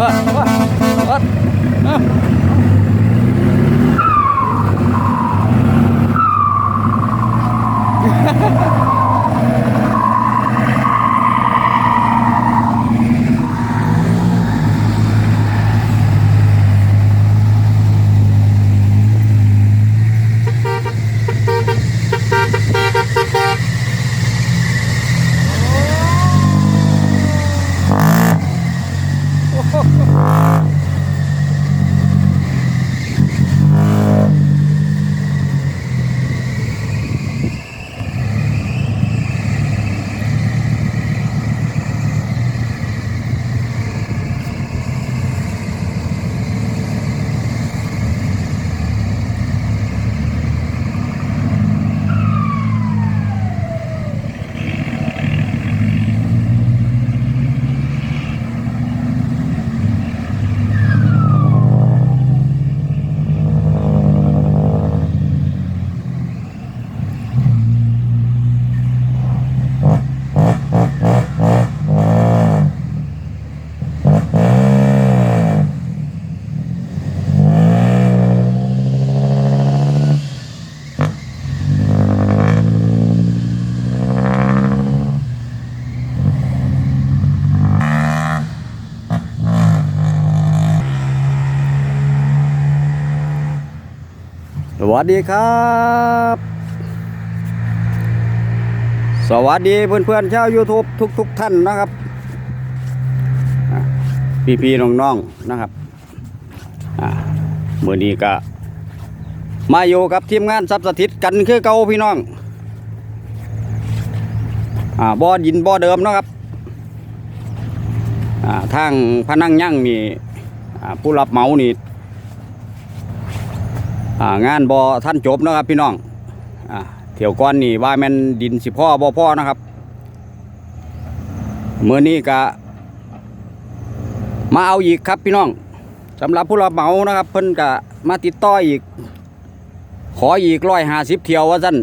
วัดวัดวัดอะ สวัสดีครับ สวัสดีเพื่อนๆชาว YouTube ทุกๆทท่านนะครับอ่พี่ๆน้องๆนะครับอ่ามื่อนี้ก็มาอยู่กับทีมงานซับสถิตกันคือเก่าพี่น้องอ่าบ่อดินบ่อเดิมนะครับอ่าทางพนังยั่งนี่ผู้รับเหมานี่ งานบอท่านจบนะครับพี่น้องอเที่ยวก้อนนี่ว่าแมนดินสิพ่อบ่พ่อนะครับเมื่อนี้ก็มาเอาอีกครับพี่น้องสำหรับผู้รับเหมานะครับ เพิ่นก็มาติดต่ออีก ขออีกร้อยห้าสิบเที่ยวว่าสั้น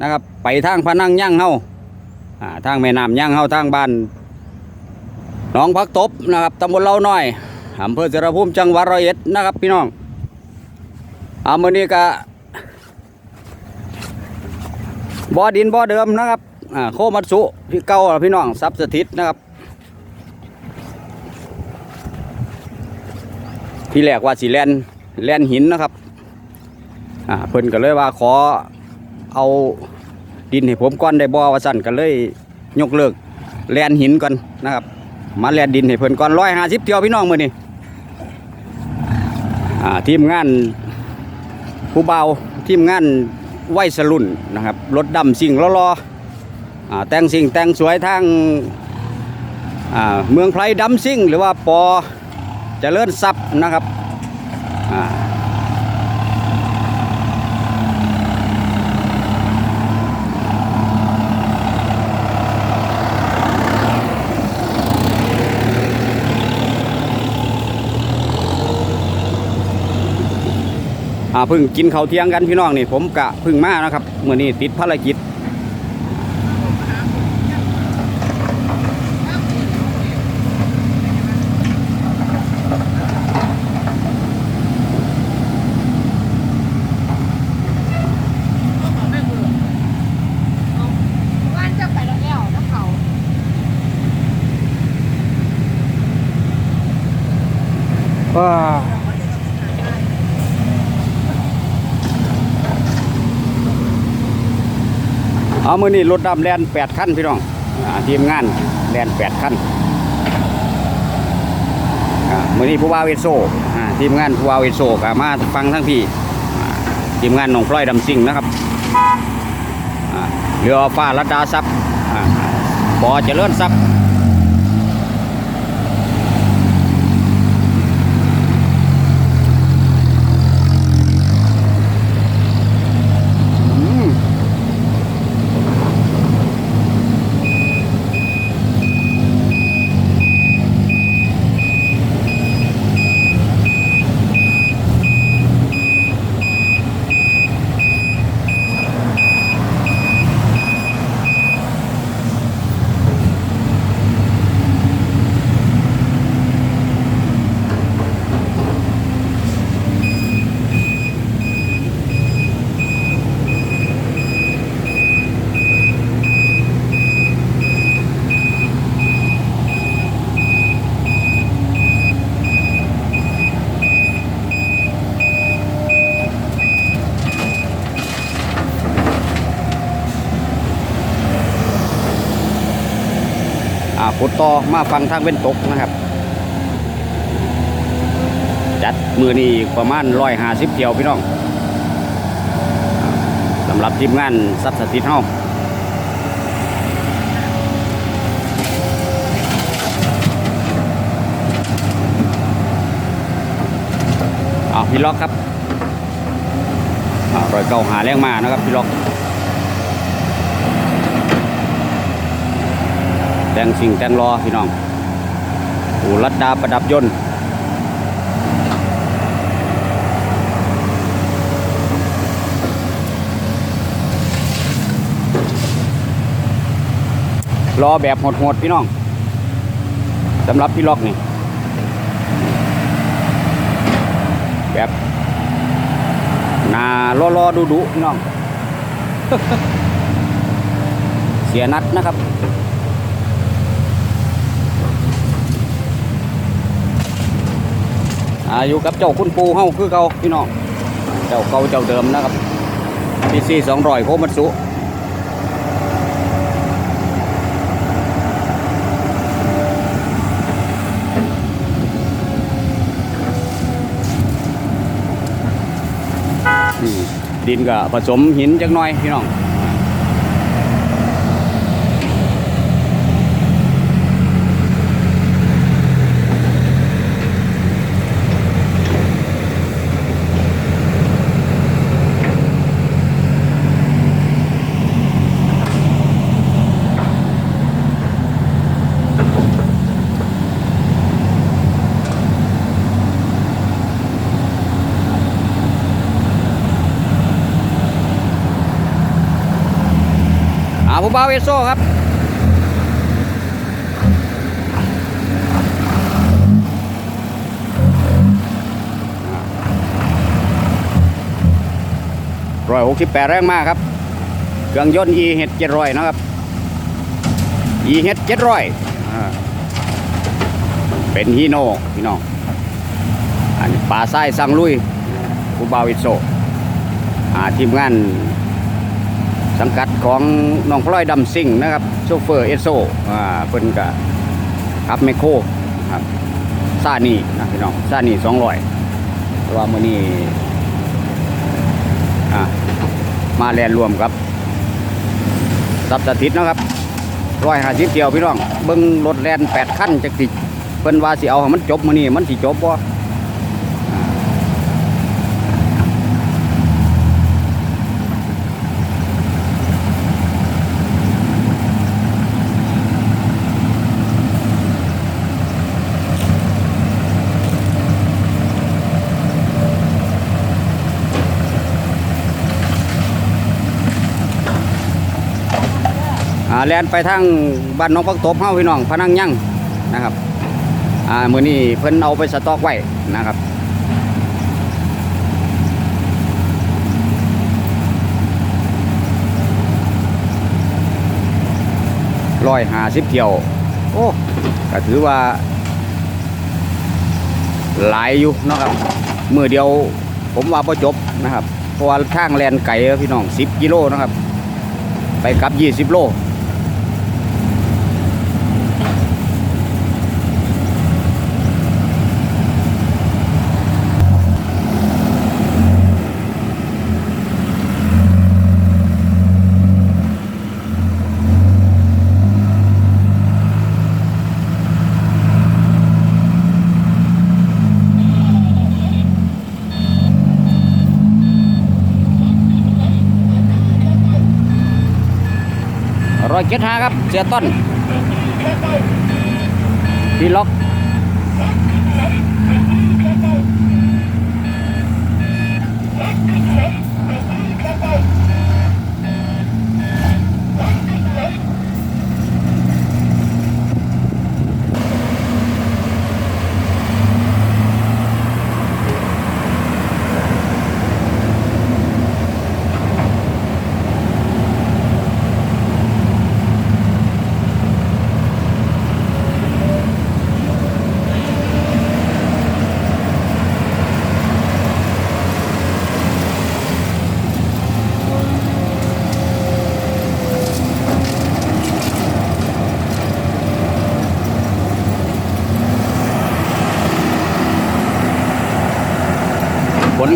นะครับ ไปทางพนังย่างเฮาอ่าทางแม่น้ำย่างเฮาทางบ้านหนองพักตบนะครับตำบลเล่าน้อยอำเภอเสรภูมิจังหวัดร้อยเอ็ดนะครับ พี่น้อง อามือนี้ก็บ่อดินบ่อเดิมนะครับอ่าโคมัตสุพี่เก่าพี่น้องซับสถิตนะครับ ที่แรกว่าสีแลนแลนหินนะครับอ่าเพิ่นก็เลยว่าขอเอาดินให้ผมก่อนได้บ่ว่าสั่นก็เลยยกเลิกแลนหินก่อนนะครับ มาแลนดินให้เพิ่นก่อนร้อยห้าสิบเที่ยวพี่น้องมือนี้อ่าทีมงาน ผู้เบาทีมงานไหวสรุ่นนะครับรถดำสิ่งล้อๆอ่าแต่งสิ่งแต่งสวยทางเมืองไพรดำสิ่งหรือว่าปอเจริญทรัพย์นะครับ เพิ่งกินข้าวเที่ยงกันพี่น้องนี่ผมกะเพิ่งมานะครับเมื่อนี้ติดภารกิจ ว้า เอามือนี้รถดำแลนแปดขั้นพี่น้องอทีมงานแลนแปดขั้นมือนี้ผู้ว่าเวโซ่ทีมงานผู้ว่าเวโซก็มาฟังทั้งพี่ทีมงานหนองพลอยดำซิงนะครับเรือฟ้ารัดดาซับอ่าบอเจริญซับ อืม ขุดต่อ มาฟังทางเว้นตกนะครับ จัดมือนี้ประมาณร้อยห้าสิบเที่ยวพี่น้องสำหรับทีมงานซับสถิตเฮาเอาพี่ล็อกครับอ่ารอยเก่าหาแรงมานะครับพี่ล็อก แต่งสิ่งแต่งรอพี่น้องอูรัดดาประดับยนต์รอแบบโหดๆพี่น้องสำหรับพี่ล็อกนี่แบบนาล้อๆดูดุๆพี่น้อง เสียนัดนะครับ อายู่กับเจ้าคุณปูเฮาคือเขาพี่น้องเจ้าเก่าเจ้าเดิมนะครับพีซีสองร้อยโคมัตสุดินก็ผสมหินจักหน่อยพี่น้อง บูบ่าวเอโซครับร้อยหกสิบแปดแรงมากครับ เครื่องยนต์ e เฮดเจ็ดร้อยนะครับ e เฮดเจ็ดร้อยเป็นฮีโน่พี่น้องอันนี้ป่าไส้สังลุยผู้บ่าวเอโซทีมงาน สังกัดของน้องพลอยดำซิ่งนะครับโชเฟอร์เอสโซอ่าเพิ่นก็ขับแมคโครครับซานีนะพี่น้องซานีสองร้อยแต่ว่ามื้อนี้อ่ามาแลนรวมครับสับสถิตนะครับร้อยห้าสิบเที่ยวพี่น้องเบิ้งรถแลนแปดขั้นจักสิเพิ่นว่าสิเอาให้มันจบมื้อนี้มันสิจบบ่ แลนไปทางบ้านน้องพักตบเฮาพี่น้องพนังยั่งนะครับอ่ามือนี้เพิ่นเอาไปสต็อกไว้นะครับร้อยหาสิบเที่ยว โอ้ก็ถือว่า หลายอยู่นะครับมือเดียวผมว่าพอจบนะครับเพราะว่าทางแลนไก่พี่น้องสิบกิโลนะครับ ไปกลับยี่สิบโล ร้อยเจ็ดห้าครับ เสียต้นพี่ล็อก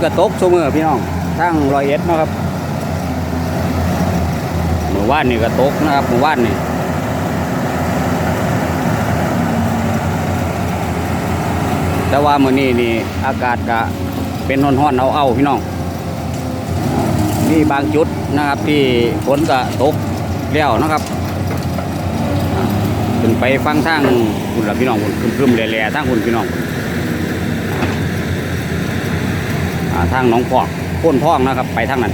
ก็ตกซุมือพี่น้องทั้งรอยเอ็ดนะครับเมื่อวานนี่ก็ตกนะครับเมื่อวานนี่แต่ว่ามื้อนี้นี่อากาศก็เป็นร้อนๆเอาเอาๆพี่น้องมีบางจุดนะครับที่ฝนก็ตกแล้วนะครับขึ้นไปฟังทางคุณละพี่น้องคุณครึมๆแหล่ๆทางคุณพี่น้องอ่า ทางหนองพอกโพ้นพองนะครับ ไปทางนั้น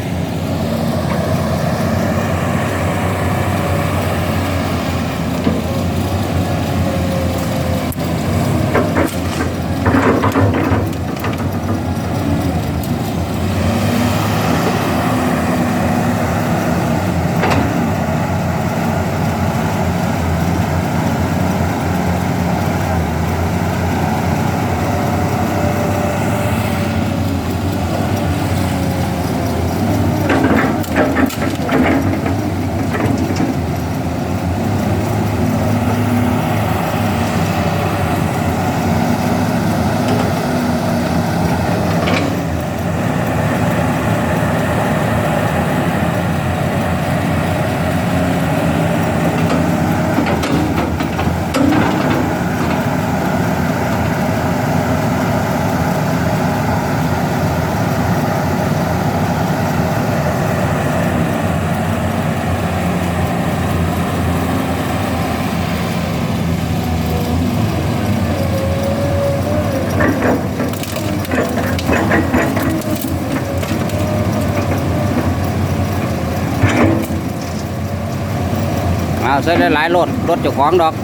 ใส่หลายๆรถรถเจ้าของดอก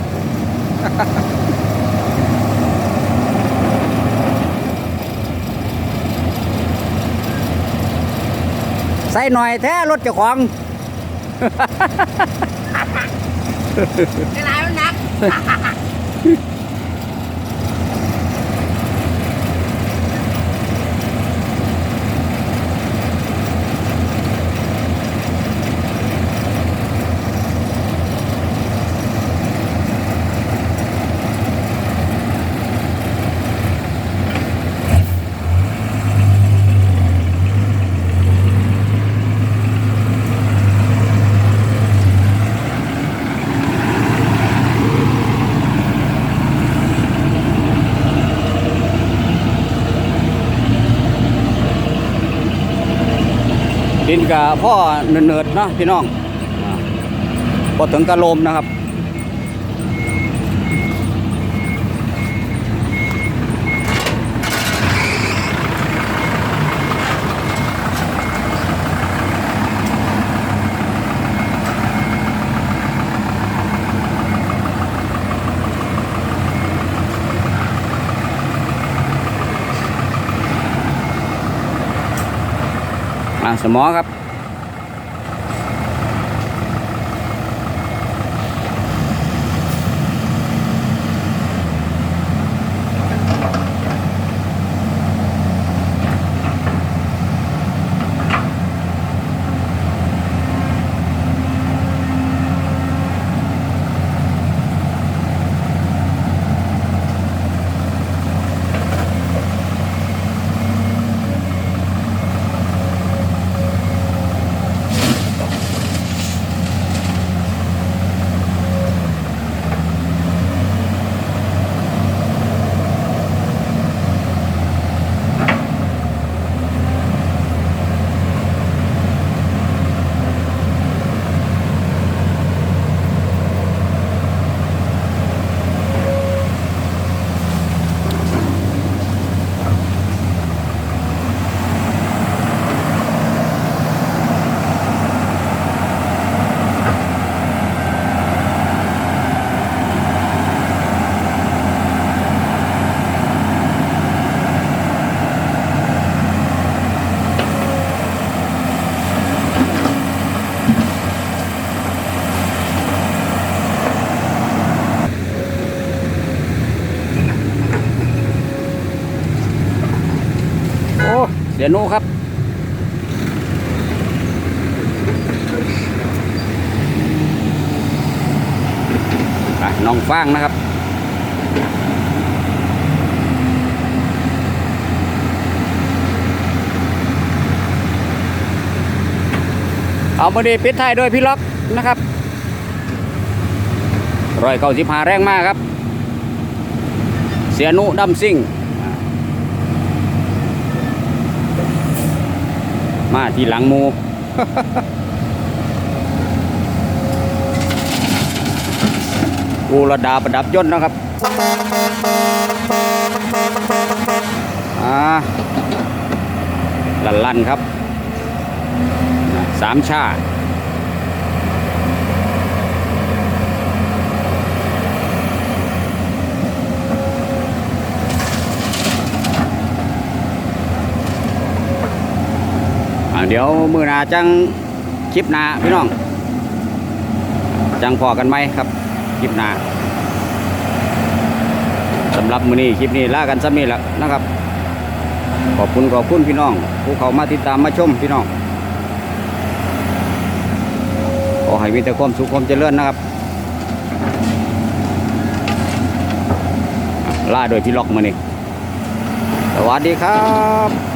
ใส่หน่อยแท้รถเจ้าของเวลามันหนัก ดินกับพ่อเนิดๆเนาะพี่น้องพอถึงกระโลมนะครับ สมอครับ โน่ครับ น้องฟางนะครับเอามาดีปิดทยโดยพี่ล็อกนะครับร้อยเก้าสิบหาแรงมากครับ เสียนุดำซิ่ง มาที่หลังหมู อูรดาประดับยนต์นะครับอ่าลันลันๆครับ สามชาอ่ เดี๋ยวมือหนาจังคลิปหนาพี่น้อง จังพอกันไหมครับคลิปหนาสำหรับมือนี้คลิปนี้ลากันซ้ำนี่แหละนะครับ ขอบคุณขอบคุณพี่น้อง ผู้เขามาติดตามมาชมพี่น้องขอให้มีแต่ความสุขความเจริญนะครับล่าโดยพี่ล็อกมานี่สวัสดีครับ